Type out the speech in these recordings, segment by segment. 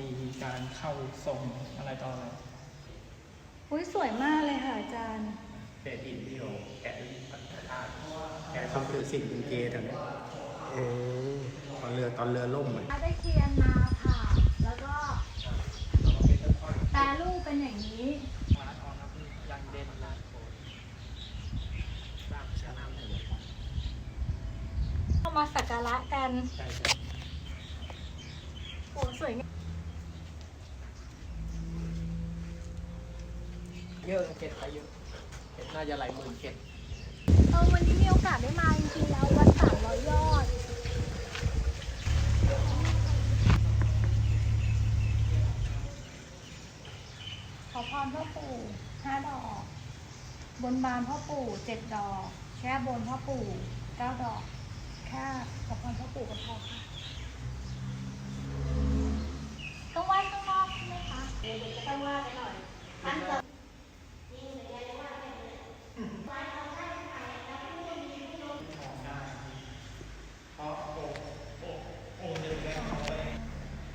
มีการเข้าทรงอะไรต่ออะไรอุ้ยสวยมากเลยค่ะอาจารย์เศษหินที่เราแกะพระธาตุแกะต้องคือสิ่งเป็นเกย์แถวเนี้ยอืมตอนเรือตอนเรือล่มอะได้เทียนมาผ่าแล้วก็แปรรูปเป็นอย่างนี้ ร้านออกครับยังเด่นร้านโคสร้างชนะหนึ่งเข้ามาสักการะกัน ใช่ใช่ โอ้สวยงาม เยอะเก็ดไปเยอะเก็ดน่าจะหลายหมื่นเก็ดเออวันนี้มีโอกาสได้มาจริงๆแล้ววัดสามร้อยยอด ขอพรพ่อปู่ห้าดอก บนบานพ่อปู่เจ็ดดอก แค่บนพ่อปู่เก้าดอก แค่ขอพรพ่อปู่ก็พอค่ะต้องไหว้ข้างนอกใช่ไหมคะ เดี๋ยวจะต้องไหว้ไปหน่อยท่านจะ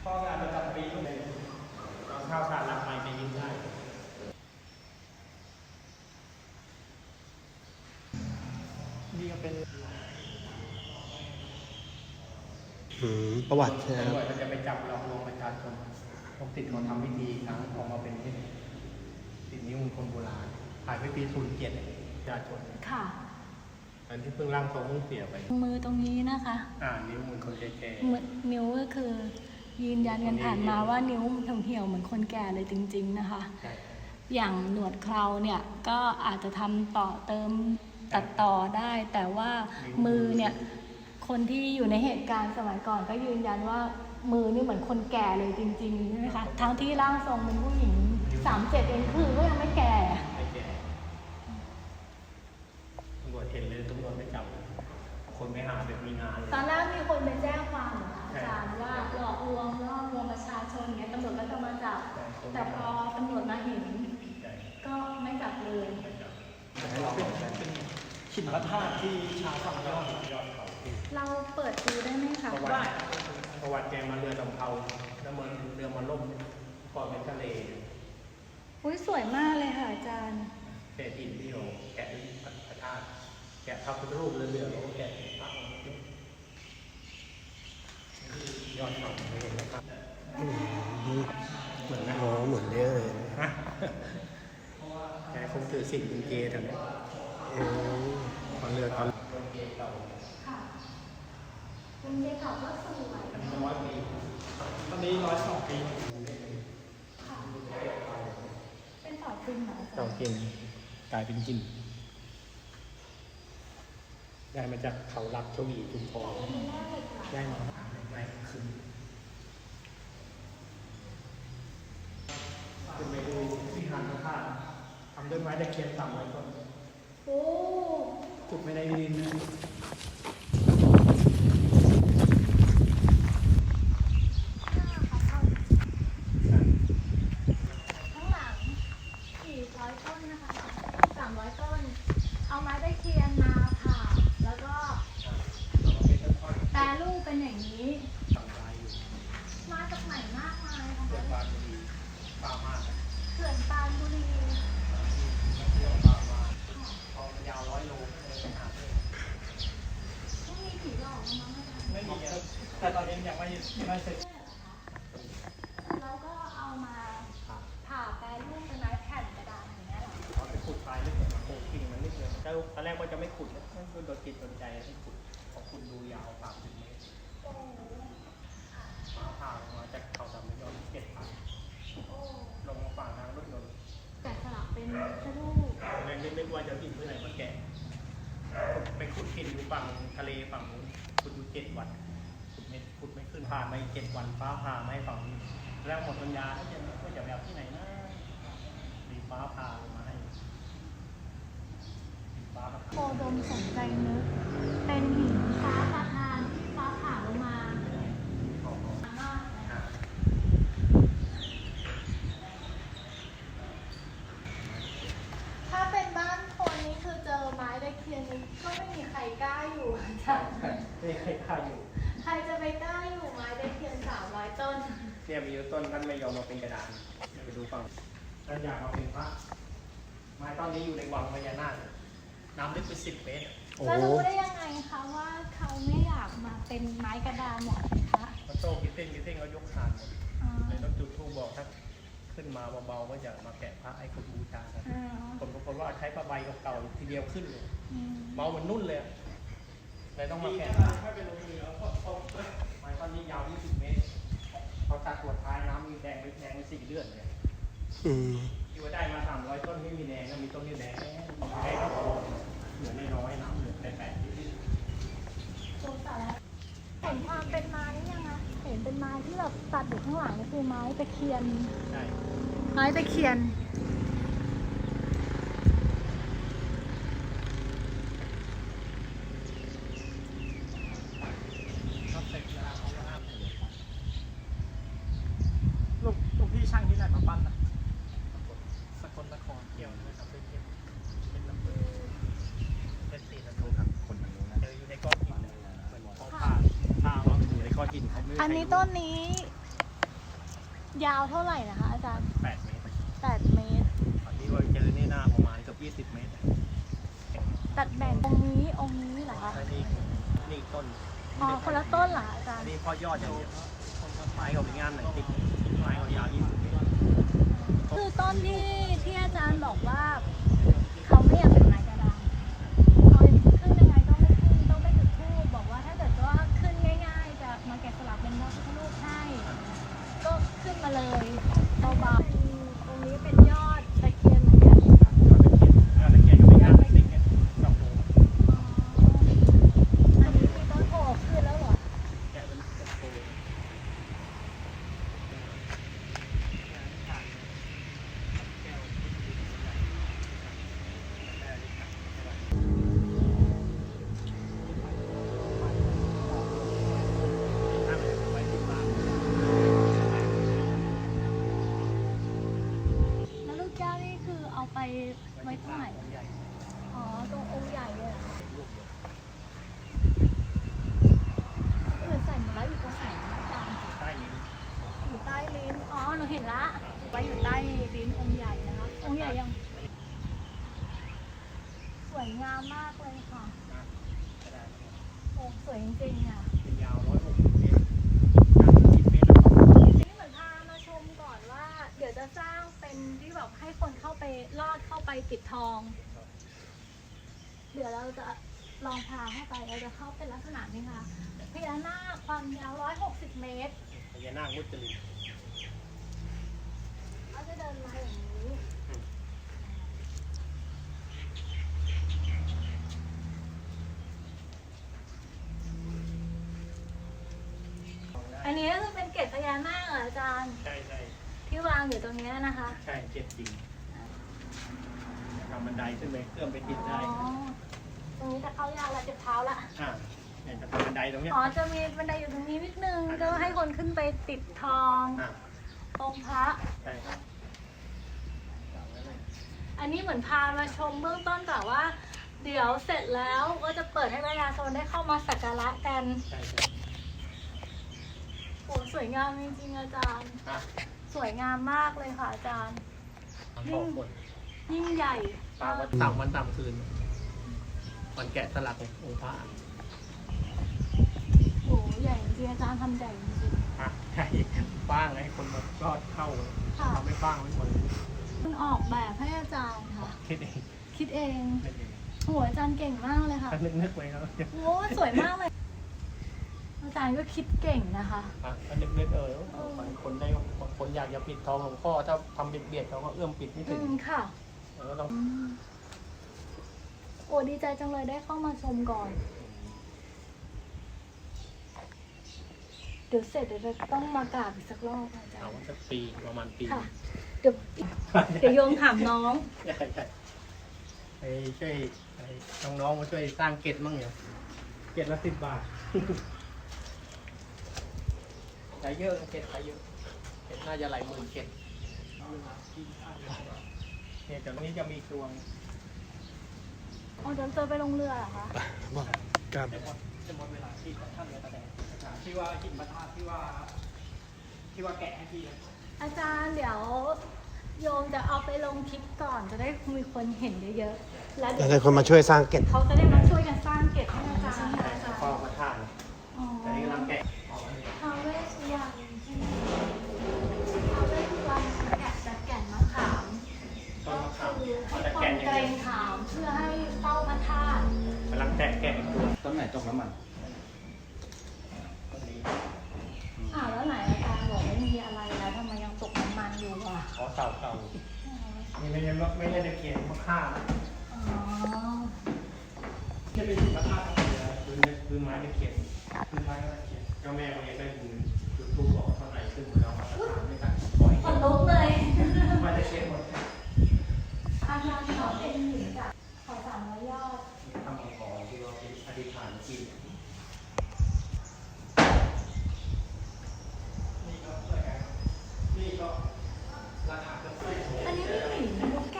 พ่องานประจำปีทุกเลยเราข้าวสารหลักไม้จะยิ้มได้ นี่ก็ เป็นอืมประวัติใช่ไหมคตำรวรับจก็จะไปจับหลอกลวงประชาชนต้องติดมาทำพิธีครั้งออกมาเป็นที่ติดนิ้วมือคนโบราณถ่ายไปปีศูนย์เจ็ดประชาชน ค่ะ อันที่เพิ่งร่างทรงเพิ่งเสียไป มือตรงนี้นะคะ อ่านิ้วมือคนแก่มือนิ้วก็คือ ยืนยันกันผ่านมาว่านิ้วมันเหี่ยวเหมือนคนแก่เลยจริง ๆ นะคะๆใช่ อย่างหนวดเคราเนี่ยก็อาจจะทำต่อเติม ตัดต่อได้ แต่ว่ามือเนี่ยคนที่อยู่ในเหตุการณ์สมัยก่อนก็ยืนยันว่ามือนี่เหมือนคนแก่เลยจริงๆใช่ไหมคะทั้งที่ร่างทรงเป็นผู้หญิงสามเจ็ดเองคือก็ยังไม่แก่ไม่แก่ตำรวจเห็นเลยตำรวจไม่จับคนไม่หาแบบมีงานเลยตอนแรกมีคนไปแจ้งความเหรอคะอาจารย์ว่าหลอกลวงล่อลวงประชาชนเงี้ยตำรวจก็จะมาจับ แต่พอตำรวจมาเห็นใช่ก็ไม่จับเลยไม่จับเป็น ขินพระธาตุที่ชาวฝั่งยอดยอดเขาเราเปิดดูได้ไหมคะประวัติประวัติแกมาเรือสำเภาแล้วมันเรือมาล่มก่อนเป็นทะเลอุ้ยสวยมากเลยค่ะอาจารย์เศษหินที่เราแกะพระธาตุแกะพระพุทธรูปเรือเรือแล้วก็แกะพระองค์นี้ยอดเขาไม่เห็นนะครับอืมเหมือนนะอ๋อเหมือนเยอะเลยนะฮะแกคงถือสิ่งเป็นเกย์แถวเนี้ ยอืมตอนเรือตอนเกย์เก่าค่ะคุณเจเขาก็สวยอันนี้ร้อยปีตอนนี้ร้อยสองปีค่ะเป็นสาวจริงเหรออาจาเก่ารย์กินกลายเป็นกิน ได้มาจากเขาหลักชวีจุมพรมีแม่เหล็กไหลได้มาไม่ขึ้นขึ้นไปดูวิหารพระธาตุทำด้วยไม้ตะเคียนต่ำไว้ ขุดไม่ได้ดินนะข้างหลั แล้วตอนแรกว่าจะไม่ขุดนะนั่นคือโดนจิตโดนใจให้ขุดพอขุดดูยาวสามสิบเมตรโอ้โหฟ้าผ่าลงมาจากเขาสามยอดเจ็ดพันโอ้ลงมาฝั่งทางรถยนต์แต่สลับเป็นพระรูปเลยไม่ไม่ว่าจะหินที่ไหนมาแกะไปขุดหินอยู่ฝั่งทะเลฝั่งนู้นขุดอยู่เจ็ดวันขุดไม่ขุดไม่ขึ้นผ่านไปเจ็ดวันฟ้าผ่าไม่ฝั่งนี้แล้วหมดปัญญาแล้วจะว่าจะไปเอาที่ไหนนะมีฟ้าผ่าลงมาให้มีฟ้าผ่า โคดมสนใจนึก เป็นหินฟ้าประทานที่ฟ้าผ่าลงมาของมากเลยอ่าถ้าเป็นบ้านคนนี้คือเจอไม้ตะเคียนนี้ก็ไม่มีใครกล้าอยู่อาจารย์ไม่ใครฆ่าอยู่ใครจะไปกล้าอยู่ไม้ตะเคียนสามร้อยต้น เนี่ยมีอยู่ต้นท่านไม่ยอมมาเป็นกระดานเดี๋ยวไปดูฟังท่านอยากมาเป็นพระไม้ต้นนี้อยู่ในวังพญานาค น้ำลึกเป็นสิบเมตรโอ้แล้วรู้ได้ยังไงคะว่าเขาไม่อยากมาเป็นไม้กระดานอยากเป็นพระพระโต้กิเต้นกิเต้นเขายกขานหมดอ๋อเลยต้องจุดธูปบอกถ้าขึ้นมาเบาๆก็จะมาแกะพระให้คนบูชากันอ๋อผลปรากฏว่าใช้ผ้าใบเก่าๆทีเดียวขึ้นเลยอืมเมาเหมันนุ่นเลยอะเลยต้องมาแกะไม่เป็นลมเหลือก็ตกไม้ต้นนี้ยาว20เมตรพอตัดหัวท้ายน้ำมีแดงไปแดงไปสี่เลือดเลย อืม ที่ว่าได้มา300ต้นไม่มีแดงก็มีต้นนี้แดงแดงก็พอเห ลือน้อยๆน้ำเหลือแปดๆนิดสงสารแล้วเห็นความเป็นไม้ยังไงเห็นเป็นไม้ที่แบบตัดอยู่ข้างหลังนี่คือไม้ตะเคียน ๆใช่ ไม้ตะเคียน ชอบเสร็จแล้วเขาก็ห้ามให้เลย ลูกลูกพี่ช่างที่ไหนมาปั้นนะสกลนคร เกี่ยวนะครับเป็นเกี่ยวเป็นน้ำเบอร์เป็นสีน้ำตาลครับคนทางนู้นเจออยู่ในก้อนหินเลยเหมือนเขาผ่าผ่าว่าอยู่ในก้อนหินเขาไม่ อันนี้ต้นนี้ ยาวเท่าไหร่นะคะ อาจารย์แปดเมตรแปดเมตรอันนี้เราเจอนี่หน้าประมาณเกือบยี่สิบเมตรตัดแบ่งองค์นี้องค์นี้เหรอคะอันนี้นี่ต้นอ๋อคนละต้นเหรออาจารอันย์นี้พ่อยอดอย่างเดียวไม้เขาเป็นงานไหนติดไม้เขายาวยี่สิบเมตรคือต้นที่ที่อาจารย์บอกว่าเขา ไว้ตรงไหนอ๋อ ตรงองค์ใหญ่เลยเหรอคะคือใส่หมดแล้วอยู่ตรงไหนนะอาจารย์ใต้นี้อยู่ใต้ลิ้น อ๋อ หนูเห็นละ ไว้อยู่ใต้ลิ้นองค์ใหญ่นะคะ องค์ใหญ่ยัง สวยงามมากเลยค่ะก็ได้โอ้สวยจริงๆอะ เป็นยาวร้อยหกสิบเมตรยาวสิบเมตร นี่เหมือนพามาชมก่อนว่า เดี๋ยวจะสร้างเป็นที่แบบให้คน ไปลอดเข้าไปปิดทอง เดี๋ยวเราจะลองพาเข้าไปเราจะเข้าเป็นลักษณะนี้ค่ะพญานาคความยาว160เมตรพญานาคมุจลินเขาจะเดินมาอย่างนี้อันนี้ก็คือเป็นเกล็ดพญานาคเหรออาจารย์ ใช่ใช่ที่วางอยู่ตรงเนี้ยนะคะ ใช่เจ็ดจริงทำ บันไดขึ้นไปเอื้อมไปติดอ๋ได้อตรงนี้จะเข้ายากละเจ็บเท้าละ อ่าเนี่ยจะทำบันไดตรงเนี้ยอ๋อ จะมีบันไดอยู่ตรงนี้นิดนึง ก็ให้คนขึ้นไปติดทองอ่าองค์พระ ใช่ครับอันนี้เหมือนพามาชมเบื้องต้นก่อนว่า เดี๋ยวเสร็จแล้วก็จะเปิดให้ประชาชนได้เข้ามาสักการะกันใช่ใช่โอ้สวยงามจริงๆอาจารย์ อะสวยงามมากเลยค่ะอาจารย์มันบอกคน ยิ่งใหญ่ตามวันต่ำวันต่ำคืนวันแกะสลักองค์พระโอ้ใหญ่จริงๆอาจารย์ทำใหญ่จริงอะใช่ป้างให้คนมารอดเข้าๆค่ะทำไม่ป้างไม่คนคุณออกแบบให้อาจารย์ค่ะ คิดเองคิดเองนึกเองโอ้อาจารย์เก่งมากเลยค่ะถ้านึกนึกไว้แล้วโอ้สวยมากเลย อาจารย์ก็คิดเก่งนะคะอะถ้านึกนึกเออคนได้คนอยากจะปิดทองหลวงพ่อถ้าทำเบียดเบียดเขาก็เอื้อมปิดไม่อืถึงมค่ะ เราก็ต้องอืมโอ้ดีใจจังเลยได้เข้ามาชมก่อน เดี๋ยวเสร็จเดี๋ยวจะต้องมากราบอีกสักรอบค่ะอาจารเอาย์ สักปีประมาณปีค่ะ เดี๋ยวเดี๋ยวโยมถามน้อง ใช่ใช่ไปช่วยไปน้องๆมาช่วยสร้างเกตมั่งเนี่ยเกตละสิบบาทขายเยอะเกตขายเยอะเกตน่าจะหลายหมื่นเกต เนี่ยจากนี้จะมีตวงอ๋อเดี๋ยวเจอไปลงเรือเหรอคะบอกกับจะหมดจะหมดเวลาที่ท่านเลยแสดงที่ว่าหินพระธาตุที่ว่า ที่ว่าแกะให้พี่นะอาจารย์เดี๋ยวโยมจะเอาไปลงคลิปก่อนจะได้มีคนเห็นเยอะๆ แล้วอเดี๋ยายกให้คนมาช่วยสร้างเกตเขาจะได้มาช่วยกันสร้างเก็บให้อาจารย์อาจารย์เฝ้าพระธาตุ จะเป็นหินพระทั้งหมดเลยพื้นพื้นไม้ตะเคียนพื้นไม้ตะเคียนเจ้าแม่วันนี้ได้บุญจุดทูบบอกเท่าไหร่ขึ้นมาแล้วมาทำด้วยกันปล่อยขนลุกเลยไม้ตะเคียนหมดอาจารย์ขอเป็นหินจากขอสามร้อยยอดทำองขอที่ว่าเป็นอธิษฐานจิตนี่ก็ราคาก็ไม่อันนี้มีหินลูกแก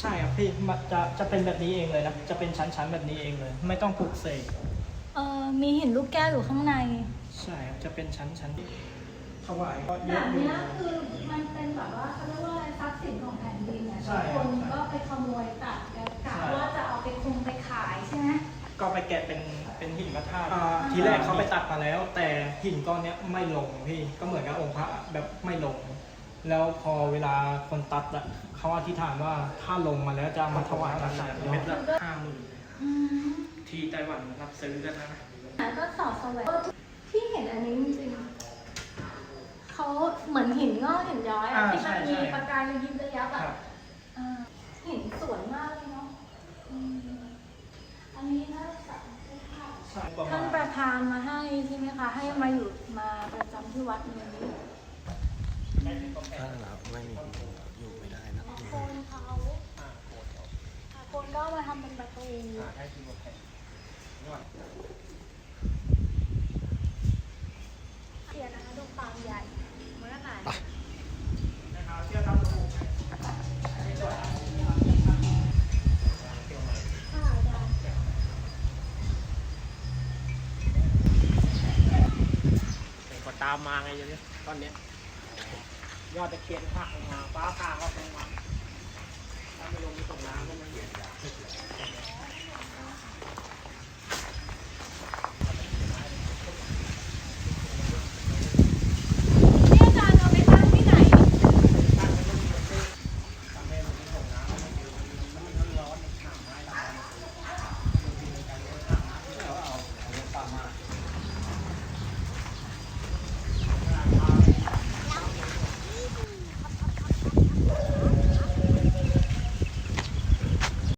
ในนี่ใช่ครับพี่มันจะจะเป็นแบบนี้เองเลยนะจะเป็นชั้นๆแบบนี้เองเลย ไม่ต้องปลูกเสกเออมีหินลูกแก้วอยู่ข้างใน ใช่ครับจะเป็นชั้นๆถวายก็เยแบอะบอยู่ เนี้ยคือมันเป็นแบบว่าเขาเรียกว่าอะไรทรัพย์สินของแผ่นดินเนี่ยใช่คนก็ไปขโมยตัดแล้วกะว่าจะเอาไปคงไปขายใช่ไหมก็ไปแกะเป็นเป็นหินพระธาตุอ่าทีแรกเขาไปตัดมาแล้ว แต่หินก้อนเนี้ยไม่ลงพี่ก็เหมือนกับองค์พระแบบไม่ลง แล้วพอเวลาคนตัดอะเขาอธิษฐานว่าถ้าลงมาแล้วจะเอามาถวายพระศาสนาเม็ดละห้าหมื่นอืมที่ไต้หวันรับซื้อกันนะแล้วก็สอดแสวงที่เห็นอันนี้จริงๆเขาเหมือนหินงอกหินย้อยอะอ่าที่ใช่มันใช่มีประกายระยิบระยับคอะรับ อ่าหินสวยมากเลยเนาะอืมอันนี้น่าจะใช่ประท่ามาณนประธานมาให้ใช่ไหมคะ ให้มาอยู่มาประจำที่วัดนี้ ถ้าเราไม่มีอยู่ไม่ได้นะโคนเขาโคนก็มาทำเป็นประตูให้ที่มาแผ่นเขียนนะคะดูควาใหญ่เหมือนไหนนะครับเชื่อทำถูกค่ะอาจารย์แต่ก็ตามมาไงอย่างนี้ตอนเนี้ย ยอดตะเคียนหักลงมาฟ้าผ่าก็ลงมาถ้าไม่ลงไปตกน้ำก็ไม่เห็น